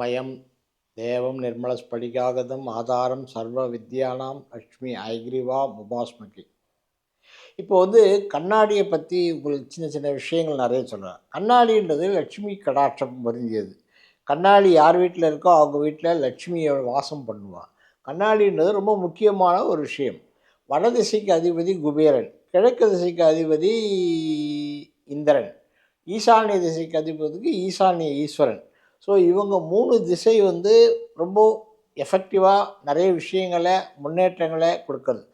மயம் தேவம் நிர்மலஸ்படிகாகதம் ஆதாரம் சர்வ வித்யானாம் லக்ஷ்மி ஐக்ரிவா முபாஸ்மகி இப்போ வந்து கண்ணாடியை பற்றி உங்களுக்கு சின்ன சின்ன விஷயங்கள் நிறைய சொல்கிறேன் கண்ணாடின்றது லட்சுமி கடாட்சம் வருந்தியது கண்ணாடி யார் வீட்டில் இருக்கோ அவங்க வீட்டில் லட்சுமியை வாசம் பண்ணுவான் கண்ணாடின்றது ரொம்ப முக்கியமான ஒரு விஷயம். வடதிசைக்கு அதிபதி குபேரன் கிழக்கு திசைக்கு அதிபதி இந்திரன் ஈசானிய திசைக்கு அதிபதிக்கு ஈசானிய ஈஸ்வரன். ஸோ இவங்க மூணு திசை வந்து ரொம்ப எஃபெக்டிவாக நிறைய விஷயங்களை முன்னேற்றங்களை கொடுக்கறது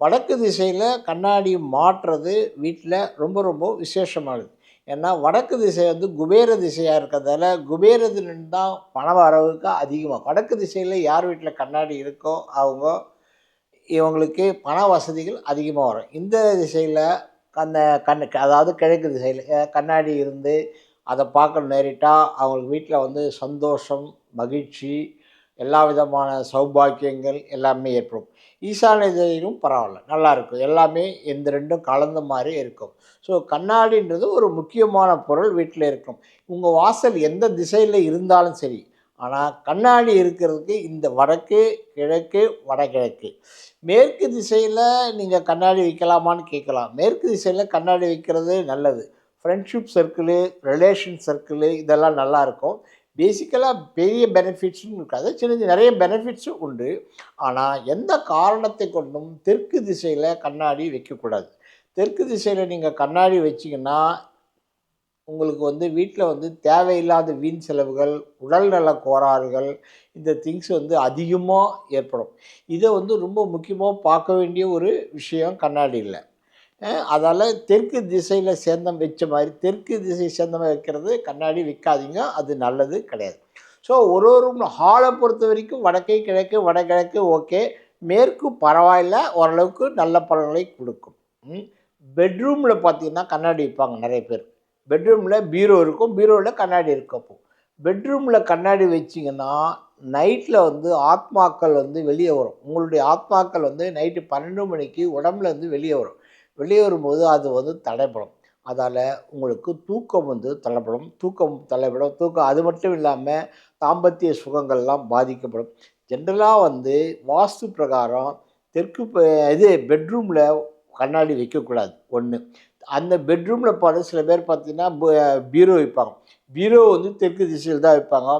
வடக்கு திசையில் கண்ணாடி மாற்றுறது வீட்டில் ரொம்ப ரொம்ப விசேஷமானது. ஏன்னா வடக்கு திசை வந்து குபேர திசையாக இருக்கிறதால குபேரதுலேருந்து தான் பண வரவுக்கு அதிகமாக வடக்கு திசையில் யார் வீட்டில் கண்ணாடி இருக்கோ அவங்க இவங்களுக்கு பண வசதிகள் அதிகமாக வரும். இந்த திசையில் அந்த கண் அதாவது கிழக்கு திசையில் கண்ணாடி இருந்து அதை பார்க்க நேரிட்டால் அவங்களுக்கு வீட்டில் வந்து சந்தோஷம் மகிழ்ச்சி எல்லா விதமான சௌபாக்கியங்கள் எல்லாமே ஏற்படும். ஈசான இதையும் பரவாயில்ல நல்லா இருக்கும். எல்லாமே இந்த ரெண்டும் கலந்த மாதிரி இருக்கும். ஸோ கண்ணாடின்றது ஒரு முக்கியமான பொருள் வீட்டில் இருக்கும். உங்கள் வாசல் எந்த திசையில் இருந்தாலும் சரி ஆனால் கண்ணாடி இருக்கிறதுக்கு இந்த வடக்கு கிழக்கு வடகிழக்கு. மேற்கு திசையில் நீங்கள் கண்ணாடி வைக்கலாமான்னு கேட்கலாம். மேற்கு திசையில் கண்ணாடி வைக்கிறது நல்லது. ஃப்ரெண்ட்ஷிப் சர்க்கிளு ரிலேஷன் சர்க்கிளு இதெல்லாம் நல்லாயிருக்கும் பேசிக்கலாக பெரிய பெனிஃபிட்ஸும் இருக்காது. சின்ன சின்ன நிறைய பெனிஃபிட்ஸும் உண்டு. ஆனால் எந்த காரணத்தை கொண்டும் தெற்கு திசையில் கண்ணாடி வைக்கக்கூடாது. தெற்கு திசையில் நீங்கள் கண்ணாடி வச்சிங்கன்னா உங்களுக்கு வந்து வீட்டில் வந்து தேவையில்லாத வீண் செலவுகள் உடல்நல கோளாறுகள் இந்த திங்ஸ் வந்து அதிகமாக ஏற்படும். இதை வந்து ரொம்ப முக்கியமாக பார்க்க வேண்டிய ஒரு விஷயம் கண்ணாடியில் அதால் தெற்கு திசையில் சேர்ந்தம் வச்ச மாதிரி தெற்கு திசை சேர்ந்தம் வைக்கிறது கண்ணாடி விற்காதீங்க அது நல்லது கிடையாது. ஸோ ஒரு ஒரு ஹாலை பொறுத்த வரைக்கும் வடக்கே கிழக்கு வடகிழக்கு ஓகே மேற்கு பரவாயில்ல ஓரளவுக்கு நல்ல பலன்களை கொடுக்கும். பெட்ரூமில் பார்த்தீங்கன்னா கண்ணாடி வைப்பாங்க நிறைய பேர். பெட்ரூமில் பீரோ இருக்கும் பீரோவில் கண்ணாடி இருக்கப்போ பெட்ரூமில் கண்ணாடி வச்சிங்கன்னா நைட்டில் வந்து ஆத்மாக்கள் வந்து வெளியே வரும். உங்களுடைய ஆத்மாக்கள் வந்து நைட்டு பன்னெண்டு மணிக்கு உடம்புலேருந்து வெளியே வரும். வெளியே வரும்போது அது வந்து தடைப்படும் அதால் உங்களுக்கு தூக்கம் வந்து தள்ளப்படும் தூக்கம் தலைப்படும் தூக்கம் அது மட்டும் இல்லாமல் தாம்பத்திய சுகங்கள்லாம் பாதிக்கப்படும். ஜென்ரலாக வந்து வாஸ்து பிரகாரம் தெற்கு இது பெட்ரூமில் கண்ணாடி வைக்கக்கூடாது. ஒன்று அந்த பெட்ரூமில் பாரு சில பேர் பார்த்திங்கன்னா பீரோ வைப்பாங்க. பீரோ வந்து தெற்கு திசையில் தான் வைப்பாங்க.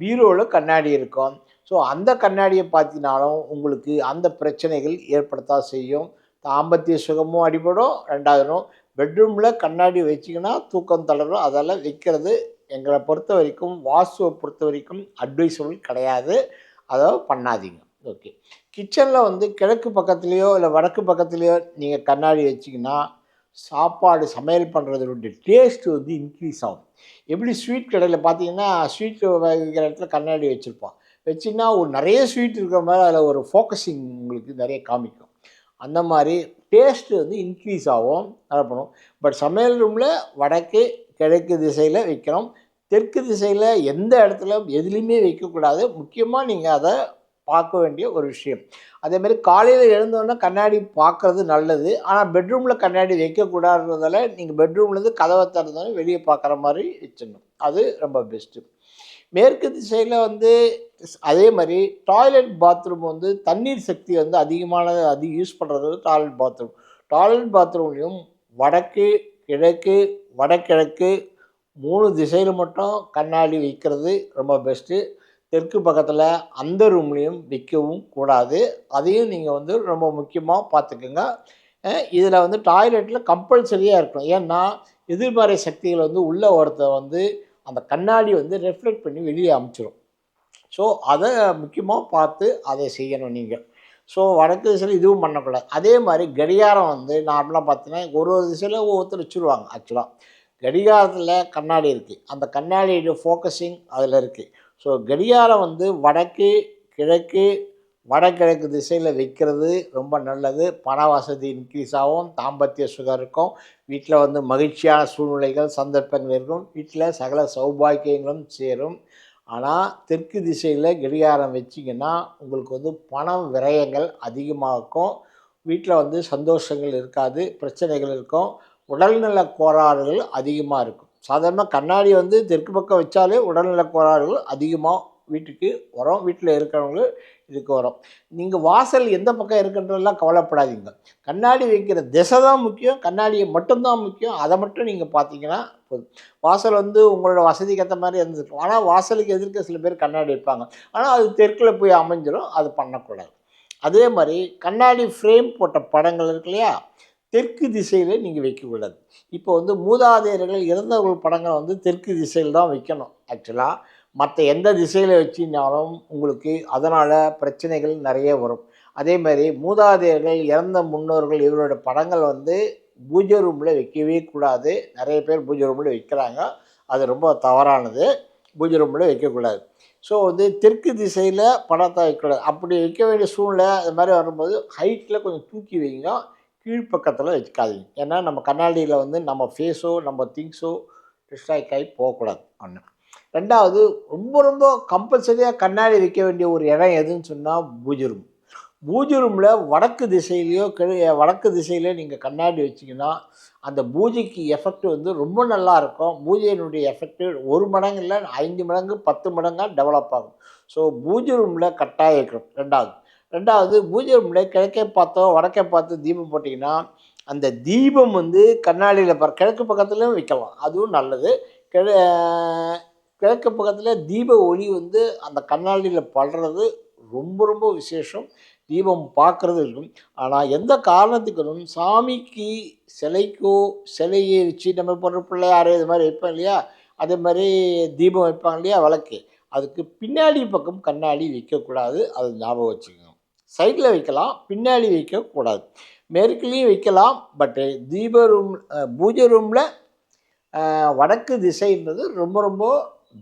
பீரோவில் கண்ணாடி இருக்கும். ஸோ அந்த கண்ணாடியை பார்த்தினாலும் உங்களுக்கு அந்த பிரச்சனைகள் ஏற்படத்தான் செய்யும். தாம்பத்திய சுகமும் அடிபடும் ரெண்டாயிரம் பெட்ரூமில் கண்ணாடி வச்சிங்கன்னா தூக்கம் தளரும். அதெல்லாம் வைக்கிறது எங்களை பொறுத்த வரைக்கும் வாசுவை பொறுத்த வரைக்கும் அட்வைசபிள் கிடையாது. அதை பண்ணாதீங்க. ஓகே கிச்சனில் வந்து கிழக்கு பக்கத்துலேயோ இல்லை வடக்கு பக்கத்துலேயோ நீங்கள் கண்ணாடி வச்சிங்கன்னா சாப்பாடு சமையல் பண்ணுறதுடைய டேஸ்ட் வந்து இன்க்ரீஸ் ஆகும். எப்படி ஸ்வீட் கடையில் பார்த்தீங்கன்னா ஸ்வீட் வைக்கிற இடத்துல கண்ணாடி வச்சுருப்பான். வச்சுன்னா ஒரு நிறைய ஸ்வீட் இருக்கிற மாதிரி அதில் ஒரு ஃபோக்கஸிங் உங்களுக்கு நிறைய காமிக்கும். அந்த மாதிரி டேஸ்ட்டு வந்து இன்க்ரீஸ் ஆகும். அதை பண்ணும். பட் சமையல் ரூமில் வடக்கு கிழக்கு திசையில் வைக்கணும் தெற்கு திசையில் எந்த இடத்துல எதுலேயுமே வைக்கக்கூடாது முக்கியமாக நீங்கள் அதை பார்க்க வேண்டிய ஒரு விஷயம். அதேமாதிரி காலையில் எழுந்தோடனே கண்ணாடி பார்க்குறது நல்லது. ஆனால் பெட்ரூமில் கண்ணாடி வைக்கக்கூடாதுன்றதால நீங்கள் பெட்ரூம்லேருந்து கதவை திறந்தோடனே வெளியே பார்க்குற மாதிரி வச்சிடணும் அது ரொம்ப பெஸ்ட்டு மேற்கு திசையில் வந்து அதே மாதிரி டாய்லெட் பாத்ரூம் வந்து தண்ணீர் சக்தி வந்து அதிகமானது அதிகம் யூஸ் பண்ணுறது டாய்லெட் பாத்ரூம் டாய்லெட் பாத்ரூம்லேயும் வடக்கு கிழக்கு வடகிழக்கு மூணு திசையில் மட்டும் கண்ணாடி வைக்கிறது ரொம்ப பெஸ்ட்டு தெற்கு பக்கத்தில் அந்த ரூம்லேயும் விற்கவும் கூடாது. அதையும் நீங்கள் வந்து ரொம்ப முக்கியமாக பார்த்துக்குங்க. இதில் வந்து டாய்லெட்டில் கம்பல்சரியாக இருக்கணும். ஏன்னா எதிர்மறை சக்திகள் வந்து உள்ள ஒருத்த வந்து அந்த கண்ணாடி வந்து ரெஃப்ளெக்ட் பண்ணி வெளியே அமுச்சிடும் ஸோ அதை முக்கியமாக பார்த்து அதை செய்யணும் நீங்கள். ஸோ வடக்கு திசையில் இதுவும் பண்ணக்கூடாது. அதே மாதிரி கடிகாரம் வந்து நார்மலாக பார்த்தீங்கன்னா ஒரு ஒரு திசையில் ஒவ்வொருத்தர் வச்சுருவாங்க ஆக்சுவலாக கடிகாரத்தில் கண்ணாடி இருக்குது அந்த கண்ணாடியோட ஃபோக்கஸிங் அதில் இருக்குது ஸோ கடிகாரம் வந்து வடக்கு கிழக்கு வடகிழக்கு திசையில் வைக்கிறது ரொம்ப நல்லது. பண வசதி இன்க்ரீஸ் ஆகும் தாம்பத்திய சுகம் இருக்கும். வீட்டில் வந்து மகிழ்ச்சியான சூழ்நிலைகள் சந்தர்ப்பங்கள் இருக்கும். வீட்டில் சகல சௌபாக்கியங்களும் சேரும். ஆனால் தெற்கு திசையில் கடிகாரம் வச்சிங்கன்னா உங்களுக்கு வந்து பணம் விரயங்கள் அதிகமாகும் வீட்டில் வந்து சந்தோஷங்கள் இருக்காது பிரச்சனைகள் இருக்கும். உடல்நல கோளாறுகள் அதிகமாக இருக்கும். சாதாரண கண்ணாடி வந்து தெற்கு பக்கம் வச்சாலே உடல்நல கோளாறுகள் அதிகமாக வீட்டுக்கு உரம் வீட்டில் இருக்கிறவங்க இதுக்கு வரும். நீங்கள் வாசல் எந்த பக்கம் இருக்கின்றதெல்லாம் கவலைப்படாதீங்க. கண்ணாடி வைக்கிற திசை தான் முக்கியம். கண்ணாடியை மட்டும்தான் முக்கியம். அதை மட்டும் நீங்கள் பார்த்தீங்கன்னா போதும். வாசல் வந்து உங்களோட வசதிக்கு ஏற்ற மாதிரி இருந்துருக்கும். ஆனால் வாசலுக்கு எதிர்க்க சில பேர் கண்ணாடி வைப்பாங்க. ஆனால் அது தெற்கில் போய் அமைஞ்சிடும் அது பண்ணக்கூடாது. அதே மாதிரி கண்ணாடி ஃப்ரேம் போட்ட படங்கள் இருக்கு இல்லையா? தெற்கு திசையில் நீங்கள் வைக்கக்கூடாது. இப்போ வந்து மூதாதையர்கள் இறந்தவர்கள் படங்களை வந்து தெற்கு திசையில் தான் வைக்கணும். ஆக்சுவலாக மற்ற எந்த திசையில் வச்சினாலும் உங்களுக்கு அதனால் பிரச்சனைகள் நிறைய வரும். அதே மாதிரி மூதாதையர்கள் இறந்த முன்னோர்கள் இவரோட படங்கள் வந்து பூஜை ரூமில் வைக்கவே கூடாது. நிறைய பேர் பூஜை ரூமில் வைக்கிறாங்க. அது ரொம்ப தவறானது. பூஜை ரூமில் வைக்கக்கூடாது ஸோ வந்து தெற்கு திசையில் படத்தை வைக்கக்கூடாது அப்படி வைக்க வேண்டிய சூழ்நிலை அது மாதிரி வரும்போது ஹைட்டில் கொஞ்சம் தூக்கி வைங்க. கீழ்ப்பக்கத்தில் வச்சுக்காதீங்க. ஏன்னா நம்ம கண்ணாடியில் வந்து நம்ம ஃபேஸோ நம்ம திங்ஸோ டிஸ்ட்ராக்ட் ஆகி போகக்கூடாது. ஒன்று ரெண்டாவது ரொம்ப ரொம்ப கம்பல்சரியாக கண்ணாடி வைக்க வேண்டிய ஒரு இடம் எதுன்னு சொன்னால் பூஜை ரூம் பூஜை ரூமில் வடக்கு திசையிலையோ கிழ வடக்கு திசையிலையோ நீங்கள் கண்ணாடி வச்சிங்கன்னா அந்த பூஜைக்கு எஃபெக்ட் வந்து ரொம்ப நல்லா இருக்கும். பூஜையினுடைய எஃபெக்ட் ஒரு மடங்கு இல்லை ஐந்து மடங்கு பத்து மடங்காக டெவலப் ஆகும். ஸோ பூஜை ரூமில் கட்டாயம் இருக்கணும். ரெண்டாவது. ரெண்டாவது பூஜை ரூமில் கிழக்கே பார்த்தோ வடக்கே பார்த்து தீபம் போட்டிங்கன்னா அந்த தீபம் வந்து கண்ணாடியில் ப கிழக்கு பக்கத்துலேயும் வைக்கலாம். அதுவும் நல்லது. கிழ கிழக்கு பக்கத்தில் தீப ஒளி வந்து அந்த கண்ணாடியில் படுறது ரொம்ப ரொம்ப விசேஷம். தீபம் பார்க்குறது இருக்கும். ஆனால் எந்த காரணத்துக்கும் சாமிக்கு சிலைக்கோ சிலையை வச்சு நம்ம போடுற பிள்ளையார் இது மாதிரி வைப்போம் இல்லையா? அதே மாதிரி தீபம் வைப்பாங்க இல்லையா? விளக்கு. அதுக்கு பின்னாடி பக்கம் கண்ணாடி வைக்கக்கூடாது. அது ஞாபகம் வச்சுக்கோங்க சைடில் வைக்கலாம் பின்னாடி வைக்கக்கூடாது. மேற்குலேயும் வைக்கலாம் பட்டு தீப ரூம் பூஜை ரூமில் வடக்கு திசைன்றது ரொம்ப ரொம்ப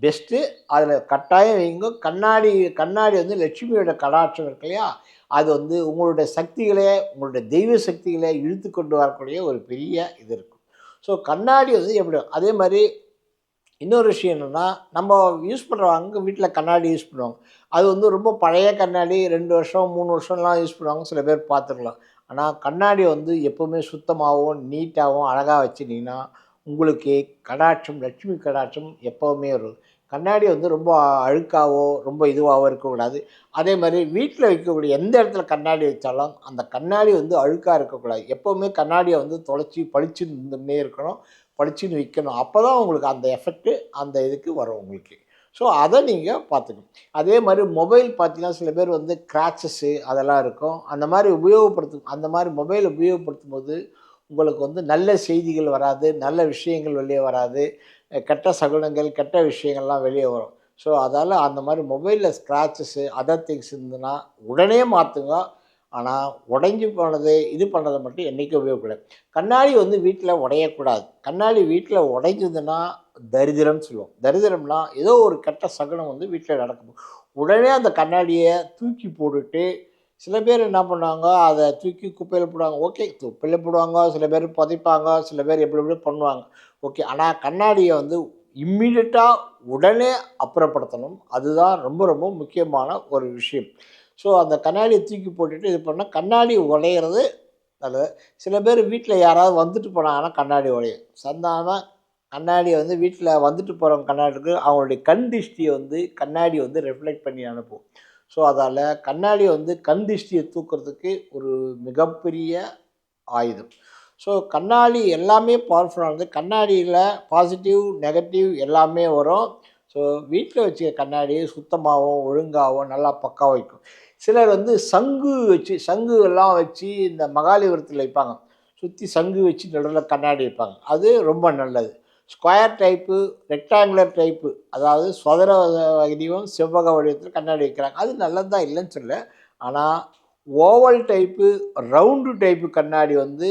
பெஸ்ட்டு அதில் கட்டாயம் வைங்க. கண்ணாடி கண்ணாடி வந்து லட்சுமியோட கடாட்சம் இருக்கு இல்லையா? அது வந்து உங்களுடைய சக்திகளை உங்களுடைய தெய்வ சக்திகளை இழுத்து கொண்டு வரக்கூடிய ஒரு பெரிய இது இருக்கும் ஸோ கண்ணாடி வந்து எப்படி? அதே மாதிரி இன்னொரு விஷயம் என்னென்னா நம்ம யூஸ் பண்ணுறவங்க வீட்டில் கண்ணாடி யூஸ் பண்ணுவாங்க. அது வந்து ரொம்ப பழைய கண்ணாடி ரெண்டு வருஷம் மூணு வருஷம்லாம் யூஸ் பண்ணுவாங்க. சில பேர் பார்த்துக்கலாம் ஆனால் கண்ணாடி வந்து எப்போவுமே சுத்தமாகவும் நீட்டாகவும் அழகாக வச்சுட்டிங்கன்னா உங்களுக்கு கடாட்சம் லட்சுமி கடாட்சம் எப்போவுமே வரும். கண்ணாடி வந்து ரொம்ப அழுக்காவோ ரொம்ப இதுவாகவோ இருக்கக்கூடாது. அதே மாதிரி வீட்டில் வைக்கக்கூடிய எந்த இடத்துல கண்ணாடி வச்சாலும் அந்த கண்ணாடி வந்து அழுக்காக இருக்கக்கூடாது. எப்போவுமே கண்ணாடியை வந்து தொலைச்சி பளிச்சுன்னு இருந்துன்னே இருக்கணும் பளிச்சுன்னு வைக்கணும். அப்போ தான் உங்களுக்கு அந்த எஃபெக்ட்டு அந்த இதுக்கு வரும் உங்களுக்கு. ஸோ அதை நீங்கள் பார்த்துக்கணும். அதே மாதிரி மொபைல் பார்த்தீங்கன்னா சில பேர் வந்து கிராச்சஸ்ஸு அதெல்லாம் இருக்கும். அந்த மாதிரி உபயோகப்படுத்தும் அந்த மாதிரி மொபைல் உபயோகப்படுத்தும் போது உங்களுக்கு வந்து நல்ல செய்திகள் வராது நல்ல விஷயங்கள் வெளியே வராது கெட்ட சகுனங்கள் கெட்ட விஷயங்கள்லாம் வெளியே வரும். ஸோ அதால் அந்த மாதிரி மொபைலில் ஸ்க்ராச்சஸ்ஸு அதர் திங்ஸ் இருந்ததுன்னா உடனே மாற்றுங்க ஆனால் உடஞ்சி போனது இது பண்ணதை மட்டும் என்றைக்கும் உபயோகப்படாது கண்ணாடி வந்து வீட்டில் உடையக்கூடாது. கண்ணாடி வீட்டில் உடைஞ்சதுன்னா தரிதிரம்னு சொல்லுவோம். தரிதிரம்னா ஏதோ ஒரு கெட்ட சகுனம் வந்து வீட்டில் நடக்கும். உடனே அந்த கண்ணாடியை தூக்கி போட்டுட்டு சில பேர் என்ன பண்ணுவாங்க அதை தூக்கி குப்பையில் போடுவாங்க. ஓகே குப்பையில் போடுவாங்க சில பேர் புதைப்பாங்க சில பேர் எப்படி எப்படி பண்ணுவாங்க. ஓகே ஆனால் கண்ணாடியை வந்து இம்மிடியட்டாக உடனே அப்புறப்படுத்தணும். அதுதான் ரொம்ப ரொம்ப முக்கியமான ஒரு விஷயம். ஸோ அந்த கண்ணாடியை தூக்கி போட்டுட்டு இது பண்ணால் கண்ணாடி உடையிறது நல்லது. சில பேர் வீட்டில் யாராவது வந்துட்டு போனாங்கன்னா கண்ணாடி உடையும். சந்தானம் கண்ணாடியை வந்து வீட்டில் வந்துட்டு போகிறவங்க கண்ணாடிக்கு அவங்களுடைய கண் திருஷ்டியை வந்து கண்ணாடி வந்து ரிஃப்ளெக்ட் பண்ணி அனுப்பும். ஸோ அதால் கண்ணாடி வந்து கண் திஷ்டியை தூக்கிறதுக்கு ஒரு மிகப்பெரிய ஆயுதம். ஸோ கண்ணாடி எல்லாமே பவர்ஃபுல்லானது கண்ணாடியில் பாசிட்டிவ் நெகட்டிவ் எல்லாமே வரும். ஸோ வீட்டில் வச்சுக்க கண்ணாடி சுத்தமாகவும் ஒழுங்காகவும் நல்லா பக்கா வைக்கும். சிலர் வந்து சங்கு வச்சு சங்கு எல்லாம் வச்சு இந்த மகாலிபுரத்தில் வைப்பாங்க. சுற்றி சங்கு வச்சு நடுவில் கண்ணாடி வைப்பாங்க. அது ரொம்ப நல்லது. ஸ்கொயர் டைப்பு ரெக்டாங்குலர் டைப்பு அதாவது சுதர வடிவம் செவ்வக வடிவத்தில் கண்ணாடி வைக்கிறாங்க. அது நல்லது தான் இல்லைன்னு சொல்ல ஆனால் ஓவல் டைப்பு ரவுண்டு டைப்பு கண்ணாடி வந்து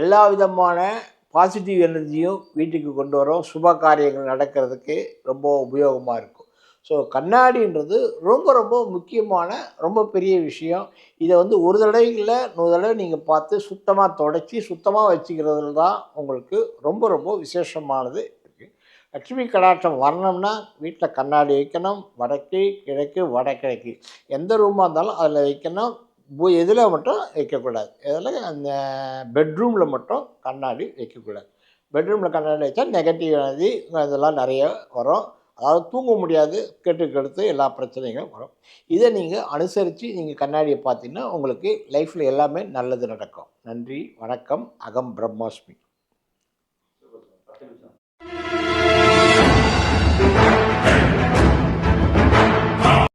எல்லா விதமான பாசிட்டிவ் எனர்ஜியும் வீட்டுக்கு கொண்டு வரும். சுப காரியங்கள் நடக்கிறதுக்கு ரொம்ப உபயோகமாக இருக்கும். ஸோ கண்ணாடின்றது ரொம்ப ரொம்ப முக்கியமான ரொம்ப பெரிய விஷயம். இதை வந்து ஒரு தடவைகளில் நூறு தடவை நீங்கள் பார்த்து சுத்தமாக தொடச்சி சுத்தமாக வச்சுக்கிறதுல தான் உங்களுக்கு ரொம்ப ரொம்ப விசேஷமானது இருக்குது லட்சுமி கடாட்டம் வரணும்னா வீட்டில் கண்ணாடி வைக்கணும். வடக்கு கிழக்கு வடகிழக்கு. எந்த ரூமாக இருந்தாலும் அதில் வைக்கணும். எதில் மட்டும் வைக்கக்கூடாது. இதில் அந்த பெட்ரூமில் மட்டும் கண்ணாடி வைக்கக்கூடாது. பெட்ரூமில் கண்ணாடி வச்சா நெகட்டிவ் எனர்ஜி இதெல்லாம் நிறைய வரும். அதாவது தூங்க முடியாது கெட்டுக்கு எடுத்து எல்லா பிரச்சனைகளும் வரும். இதை நீங்கள் அனுசரித்து நீங்கள் கண்ணாடியை பார்த்தீங்கன்னா உங்களுக்கு லைஃப்பில் எல்லாமே நல்லது நடக்கும். நன்றி வணக்கம் அகம் பிரம்மாஸ்மி.